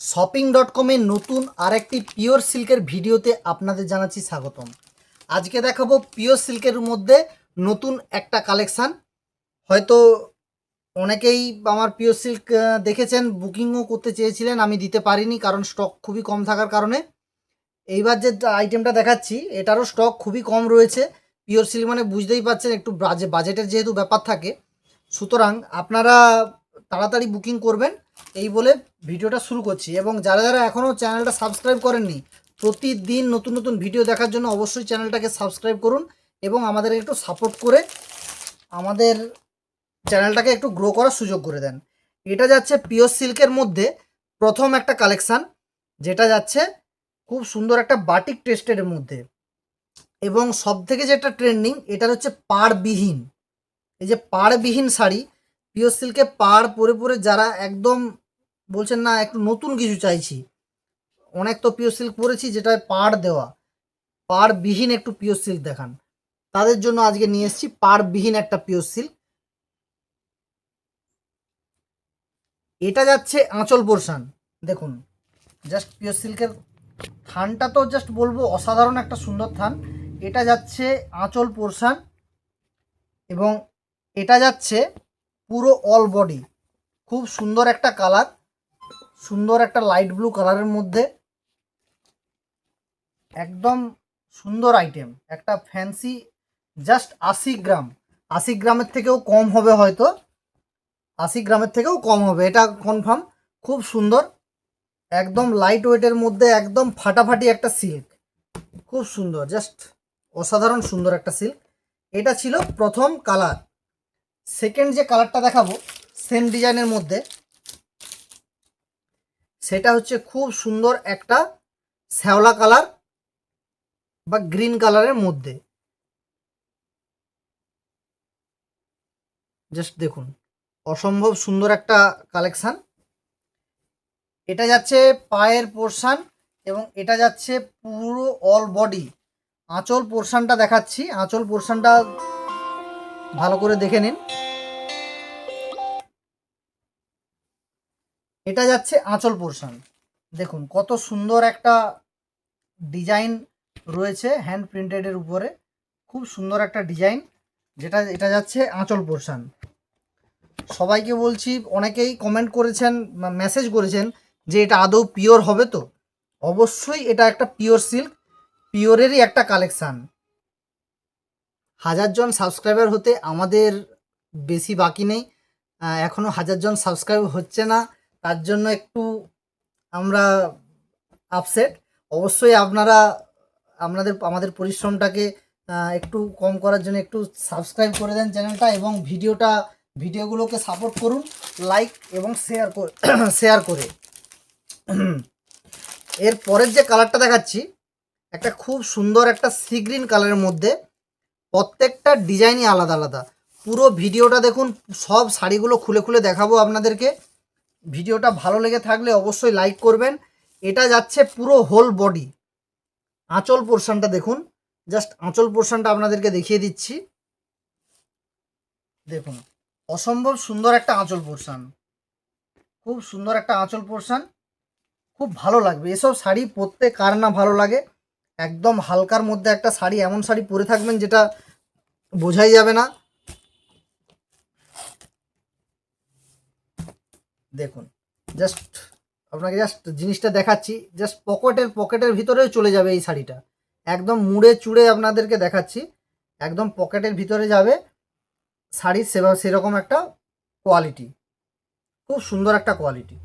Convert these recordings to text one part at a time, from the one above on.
Shopping dot কমের নতুন আরেকটি পিওর সিল্কের ভিডিওতে আপনাদের জানাচ্ছি স্বাগতম। আজকে দেখাবো পিওর সিল্কের মধ্যে নতুন একটা কালেকশান হয়তো অনেকেই আমার পিওর সিল্ক দেখেছেন বুকিংও করতে চেয়েছিলেন, আমি দিতে পারিনি কারণ স্টক খুবই কম থাকার কারণে। এইবার যে আইটেমটা দেখাচ্ছি, এটারও স্টক খুবই কম রয়েছে। পিওর সিল্ক মানে বুঝতেই পারছেন, একটু বাজে বাজেটের যেহেতু ব্যাপার থাকে। সুতরাং আপনারা তাড়াতাড়ি বুকিং করবেন। এই বলে ভিডিওটা শুরু করছি এবং যারা যারা এখনও চ্যানেলটা সাবস্ক্রাইব করেননি, প্রতিদিন নতুন নতুন ভিডিও দেখার জন্য অবশ্যই চ্যানেলটাকে সাবস্ক্রাইব করুন এবং আমাদের একটু সাপোর্ট করে আমাদের চ্যানেলটাকে একটু গ্রো করার সুযোগ করে দেন। এটা যাচ্ছে পিওর সিল্কের মধ্যে প্রথম একটা কালেকশান যেটা যাচ্ছে খুব সুন্দর একটা বাটিক টেস্টের মধ্যে। এবং সব থেকে যেটা ট্রেন্ডিং এটা হচ্ছে পাড়বিহীন। এই যে পাড়বিহীন শাড়ি পিওর সিল্কে পাড় পরে পরে যারা একদম বলছেন না, একটু নতুন কিছু চাইছি। অনেক তো পিওর সিল্ক পরেছি যেটা পাড় দেওয়া। পাড়বিহীন একটু পিওর সিল্ক দেখান। তাদের জন্য আজকে নিয়ে এসেছি পাড়বিহীন একটা পিওর সিল্ক এটা যাচ্ছে আঁচল পোর্শান। দেখুন জাস্ট পিওর সিল্কের থানটা তো জাস্ট বলব, অসাধারণ একটা সুন্দর থান। এটা যাচ্ছে আঁচল পোর্শান এবং এটা যাচ্ছে পুরো অল বডি খুব সুন্দর একটা কালার সুন্দর একটা লাইট ব্লু কালারের মধ্যে একদম সুন্দর আইটেম একটা ফ্যান্সি জাস্ট আশি গ্রাম। আশি গ্রামের থেকেও কম হবে হয়তো। আশি গ্রামের থেকেও কম হবে, এটা কনফার্ম খুব সুন্দর। একদম লাইট ওয়েটের মধ্যে একদম ফাটাফাটি একটা সিল্ক খুব সুন্দর জাস্ট অসাধারণ সুন্দর একটা সিল্ক এটা ছিল প্রথম কালার সেকেন্ড যে কালারটা দেখাবো সেম ডিজাইনের মধ্যে, সেটা হচ্ছে খুব সুন্দর একটা শ্যাওলা কালার বা গ্রিন কালারের মধ্যে। জাস্ট দেখুন, অসম্ভব সুন্দর একটা কালেকশান এটা যাচ্ছে পায়ের পোর্শান এবং এটা যাচ্ছে পুরো অল বডি আঁচল পোর্শানটা দেখাচ্ছি। আঁচল পোর্শানটা ভালো করে দেখে নিন। এটা যাচ্ছে আঁচল পোর্শন। দেখুন, কত সুন্দর একটা ডিজাইন রয়েছে হ্যান্ড প্রিন্টেডের উপরে। খুব সুন্দর একটা ডিজাইন, যেটা, এটা যাচ্ছে আঁচল পোর্শন। সবাইকে বলছি, অনেকেই কমেন্ট করেছেন মেসেজ করেছেন যে এটা আদৌ পিওর হবে তো? অবশ্যই এটা একটা পিওর সিল্ক পিওরেরই একটা কালেকশান হাজারজন সাবস্ক্রাইবার হতে আমাদের বেশি বাকি নেই। আহ, এখনও হাজারজন সাবস্ক্রাইব হচ্ছে না তার জন্য একটু আমরা আপসেট অবশ্যই আপনারা আপনাদের আমাদের পরিশ্রমটাকে একটু কম করার জন্য একটু সাবস্ক্রাইব করে দেন চ্যানেলটা এবং ভিডিওটা ভিডিওগুলোকে সাপোর্ট করুন লাইক এবং শেয়ার করে শেয়ার করে। এর পরের যে কালারটা দেখাচ্ছি একটা খুব সুন্দর একটা সি গ্রিন কালারের মধ্যে প্রত্যেকটা ডিজাইনই আলাদা আলাদা। পুরো ভিডিওটা দেখুন, সব শাড়িগুলো খুলে খুলে দেখাবো আপনাদেরকে। ভিডিওটা ভালো লেগে থাকলে অবশ্যই লাইক করবেন। এটা যাচ্ছে পুরো হোল বডি আঁচল পোর্শনটা দেখুন। জাস্ট আঁচল পোর্শনটা আপনাদেরকে দেখিয়ে দিচ্ছি। দেখুন, অসম্ভব সুন্দর একটা আঁচল পোর্শন খুব সুন্দর একটা আঁচল পোর্শন খুব ভালো লাগবে। এসব শাড়ি পরতে কার না ভালো লাগে? একদম হালকার মধ্যে একটা শাড়ি, এমন শাড়ি পরে থাকবেন যেটা বোঝাই যাবে না। দেখুন জাস্ট আপনাকে জাস্ট জিনিসটা দেখাচ্ছি জাস্ট পকেটের পকেটের ভিতরেও চলে যাবে এই শাড়িটা। একদম মুড়ে চুড়ে আপনাদেরকে দেখাচ্ছি, একদম পকেটের ভিতরে যাবে শাড়ির সেবা সেরকম একটা কোয়ালিটি খুব সুন্দর একটা কোয়ালিটি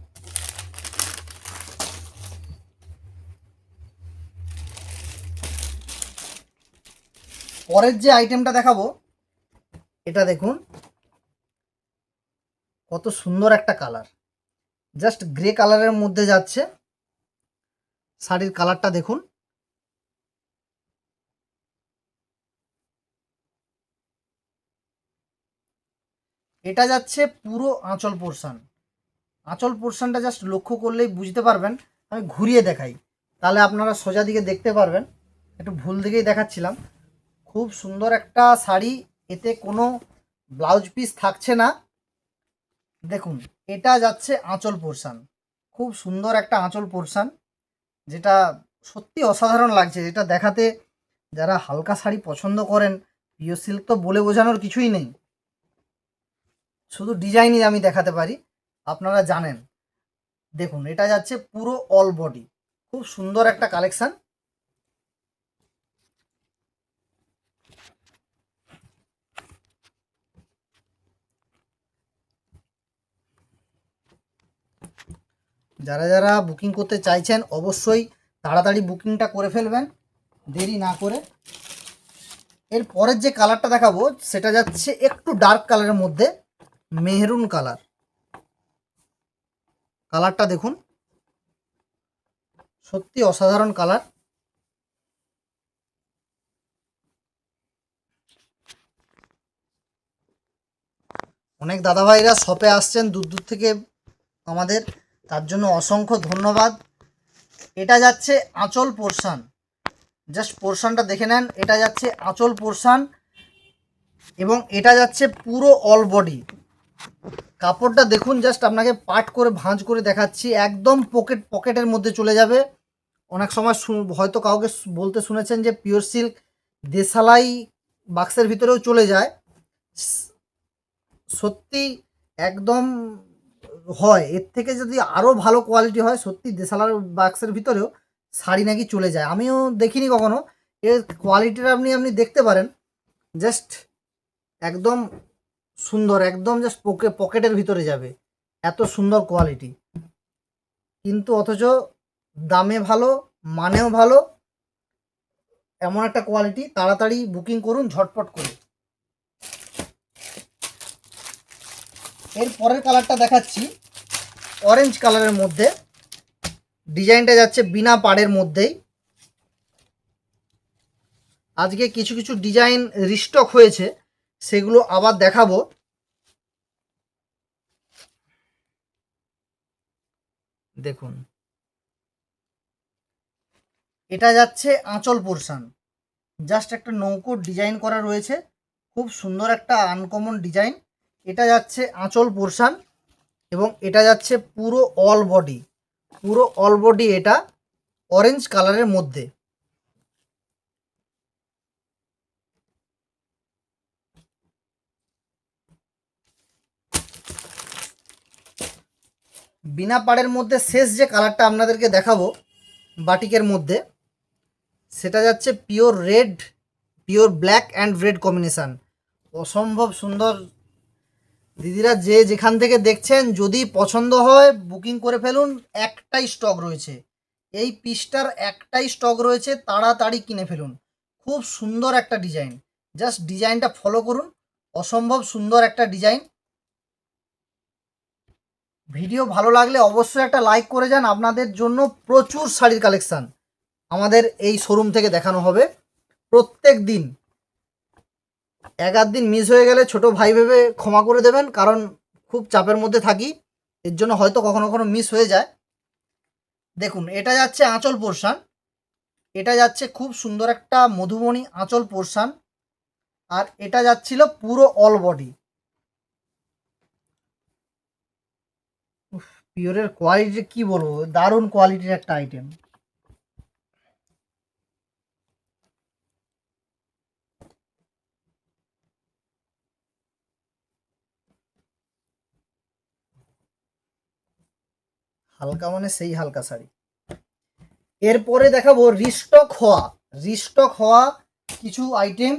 পরের যে আইটেমটা দেখাবো, এটা দেখুন। কত সুন্দর একটা কালার জাস্ট গ্রে কালারের মধ্যে যাচ্ছে। শাড়ির কালারটা দেখুন। এটা যাচ্ছে পুরো আঁচল পোর্শন আঁচল পোর্শনটা জাস্ট লক্ষ্য করলেই বুঝতে পারবেন। আমি ঘুরিয়ে দেখাই। তাহলে আপনারা সোজা দিকে দেখতে পারবেন। একটু ভুল দিকেই দেখাচ্ছিলাম। খুব সুন্দর একটা শাড়ি, এতে কোনো ব্লাউজ পিস থাকছে না। দেখুন, এটা যাচ্ছে আঁচল পোর্শন। খুব সুন্দর একটা আঁচল পোর্শান, যেটা সত্যি অসাধারণ লাগছে। যেটা দেখাতে যারা হালকা শাড়ি পছন্দ করেন পিও সিল্ক তো বলে বোঝানোর কিছুই নেই। শুধু ডিজাইনই আমি দেখাতে পারি, আপনারা জানেন। দেখুন, এটা যাচ্ছে পুরো অল বডি। খুব সুন্দর একটা কালেকশন। যারা যারা বুকিং করতে চাইছেন, অবশ্যই তাড়াতাড়ি বুকিংটা করে ফেলবেন। দেরি না করে। এর পরের যে কালারটা দেখাবো, সেটা যাচ্ছে একটু ডার্ক কালারের মধ্যে মেহরুন কালার কালারটা দেখুন। সত্যি অসাধারণ কালার অনেক দাদাভাইরা শপে আসছেন দূর দূর থেকে আমাদের। তার জন্য অসংখ্য ধন্যবাদ। এটা যাচ্ছে আঁচল পোর্শান। জাস্ট পোর্শানটা দেখে নেন, এটা যাচ্ছে আঁচল পোর্শান এবং এটা যাচ্ছে পুরো অল বডি। কাপড়টা দেখুন, জাস্ট আপনাকে পাট করে ভাঁজ করে দেখাচ্ছি, একদম পকেট, পকেটের মধ্যে চলে যাবে। অনেক সময় হয়তো কাউকে বলতে শুনেছেন যে পিওর সিল্ক দেশালাই বাক্সের ভিতরেও চলে যায়। সত্যি একদম হয়, এর থেকে যদি আরও ভালো কোয়ালিটি হয়, সত্যি দেশালার বাক্সের ভিতরেও শাড়ি নাকি চলে যায়। আমিও দেখিনি কখনো। এর কোয়ালিটিটা আপনি আপনি দেখতে পারেন। জাস্ট একদম সুন্দর, একদম জাস্ট পকে পকেটের ভিতরে যাবে। এত সুন্দর কোয়ালিটি কিন্তু অথচ দামে ভালো, মানেও ভালো, এমন একটা কোয়ালিটি তাড়াতাড়ি বুকিং করুন, ঝটপট করে। এর পরের কালারটা দেখাচ্ছি। অরেঞ্জ কালারের মধ্যে। ডিজাইনটা যাচ্ছে বিনা পাড়ের মধ্যেই। আজকে কিছু কিছু ডিজাইন রিস্টক হয়েছে, সেগুলো আবার দেখাবো। দেখুন। এটা যাচ্ছে আঁচল পোর্শন। জাস্ট একটা নৌকোর ডিজাইন করা রয়েছে। খুব সুন্দর একটা আনকমন ডিজাইন এটা যাচ্ছে আঁচল পোর্শন এবং এটা যাচ্ছে পুরো অল বডি পুরো অল বডি এটা অরেঞ্জ কালারের মধ্যে। বিনা পাড়ের মধ্যে শেষ যে কালারটা আপনাদেরকে দেখাবো, বাটিকের মধ্যে, সেটা যাচ্ছে pure red pure black and red combination অসম্ভব সুন্দর দিদিরা যে যেখান থেকে দেখছেন, যদি পছন্দ হয় বুকিং করে ফেলুন, একটাই স্টক রয়েছে। এই পিসটার একটাই স্টক রয়েছে, তাড়াতাড়ি কিনে ফেলুন। খুব সুন্দর একটা ডিজাইন জাস্ট ডিজাইনটা ফলো করুন। অসম্ভব সুন্দর একটা ডিজাইন ভিডিও ভালো লাগলে অবশ্যই একটা লাইক করে যান। আপনাদের জন্য প্রচুর শাড়ির কালেকশান আমাদের এই শোরুম থেকে দেখানো হবে। প্রত্যেক দিন এক আধ দিন মিস হয়ে গেলে ছোট ভাই ভেবে ক্ষমা করে দেবেন, কারণ খুব চাপের মধ্যে থাকি। এর জন্য হয়তো কখনো কখনো মিস হয়ে যায়। দেখুন, এটা যাচ্ছে আঁচল পোর্শান এটা যাচ্ছে খুব সুন্দর একটা মধুবনী আঁচল পোর্শান আর এটা যাচ্ছিল পুরো অল বডি পিওরের কোয়ালিটি কি বলব, দারুণ কোয়ালিটির একটা আইটেম হালকা মানে সেই হালকা শাড়ি। এরপরে দেখাবো রিস্টক হওয়া। রিস্টক হওয়া কিছু আইটেম।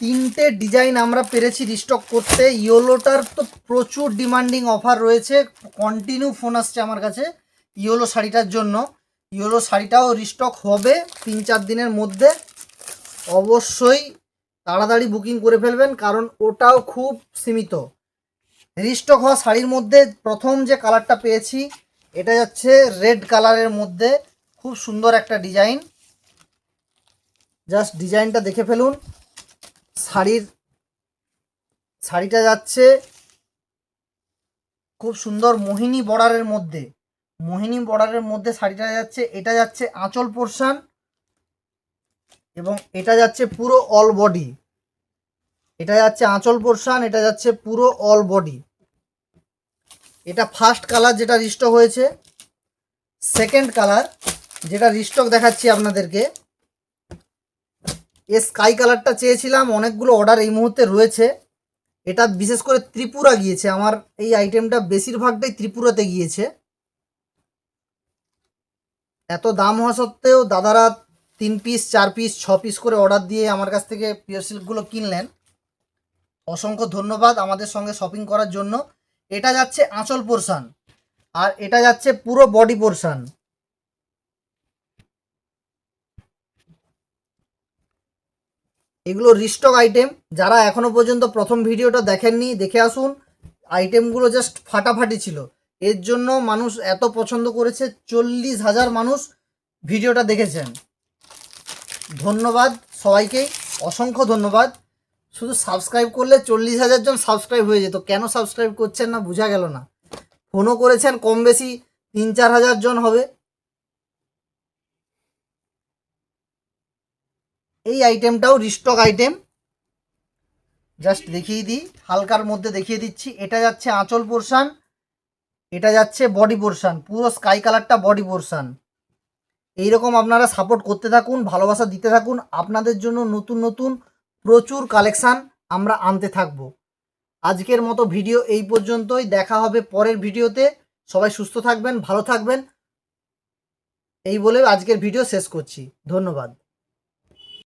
তিনটে ডিজাইন আমরা পেরেছি রিস্টক করতে। ইয়োলোটার তো প্রচুর ডিমান্ডিং অফার রয়েছে। কন্টিনিউ ফোন আসছে আমার কাছে ইয়োলো শাড়িটার জন্য। ইয়োলো শাড়িটাও রিস্টক হবে তিন চার দিনের মধ্যে। অবশ্যই তাড়াতাড়ি বুকিং করে ফেলবেন, কারণ ওটাও খুব সীমিত। রিস্টক হওয়া শাড়ির মধ্যে প্রথম যে কালারটা পেয়েছি, এটা যাচ্ছে রেড কালারের মধ্যে, খুব সুন্দর একটা ডিজাইন। জাস্ট ডিজাইনটা দেখে ফেলুন। শাড়ির, শাড়িটা যাচ্ছে খুব সুন্দর মোহিনী বর্ডারের মধ্যে। মোহিনী বর্ডারের মধ্যে শাড়িটা যাচ্ছে, এটা যাচ্ছে আঁচল পোর্শান। এবং এটা যাচ্ছে পুরো অল বডি এটা যাচ্ছে আঁচল পোর্শন, এটা যাচ্ছে পুরো অল বডি এটা ফার্স্ট কালার যেটা রিস্টক হয়েছে সেকেন্ড কালার যেটা রিস্টক দেখাচ্ছি আপনাদেরকে। এ স্কাই কালারটা চেয়েছিলাম, অনেকগুলো অর্ডার এই মুহূর্তে রয়েছে। এটা বিশেষ করে ত্রিপুরা গিয়েছে, আমার এই আইটেমটা বেশিরভাগটাই ত্রিপুরাতে গিয়েছে। এত দাম হওয়া সত্ত্বেও দাদারা তিন পিস চার পিস ছ পিস করে অর্ডার দিয়ে আমার কাছ থেকে পিওর সিল্কগুলো কিনলেন। অসংখ্য ধন্যবাদ আমাদের সঙ্গে শপিং করার জন্য। এটা যাচ্ছে আঁচল পোর্শন আর এটা যাচ্ছে পুরো বডি পোর্শন এগুলো রিস্টক আইটেম যারা এখনও পর্যন্ত প্রথম ভিডিওটা দেখেননি, দেখে আসুন। আইটেমগুলো জাস্ট ফাটাফাটি ছিল। এর জন্য মানুষ এত পছন্দ করেছে, চল্লিশ হাজার মানুষ ভিডিওটা দেখেছেন। ধন্যবাদ সবাইকেই অসংখ্য ধন্যবাদ। শুধু সাবস্ক্রাইব করলে চল্লিশ হাজার জন সাবস্ক্রাইব হয়ে যেত, কেন সাবস্ক্রাইব করছেন না বোঝা গেল না। ফোনও করেছেন, কম বেশি তিন চার হাজার জন হবে। এই আইটেমটাও রিস্টক আইটেম জাস্ট দেখিয়ে দিই, হালকার মধ্যে দেখিয়ে দিচ্ছি। এটা যাচ্ছে আঁচল পোর্শান এটা যাচ্ছে বডি পোর্শান পুরো স্কাই কালারটা বডি পোর্শন এইরকম আপনারা সাপোর্ট করতে থাকুন, ভালোবাসা দিতে থাকুন, আপনাদের জন্য নতুন নতুন প্রচুর কালেকশান আমরা আনতে থাকব। আজকের মতো ভিডিও এই পর্যন্তই, দেখা হবে পরের ভিডিওতে সবাই সুস্থ থাকবেন, ভালো থাকবেন। এই বলে আজকের ভিডিও শেষ করছি। ধন্যবাদ।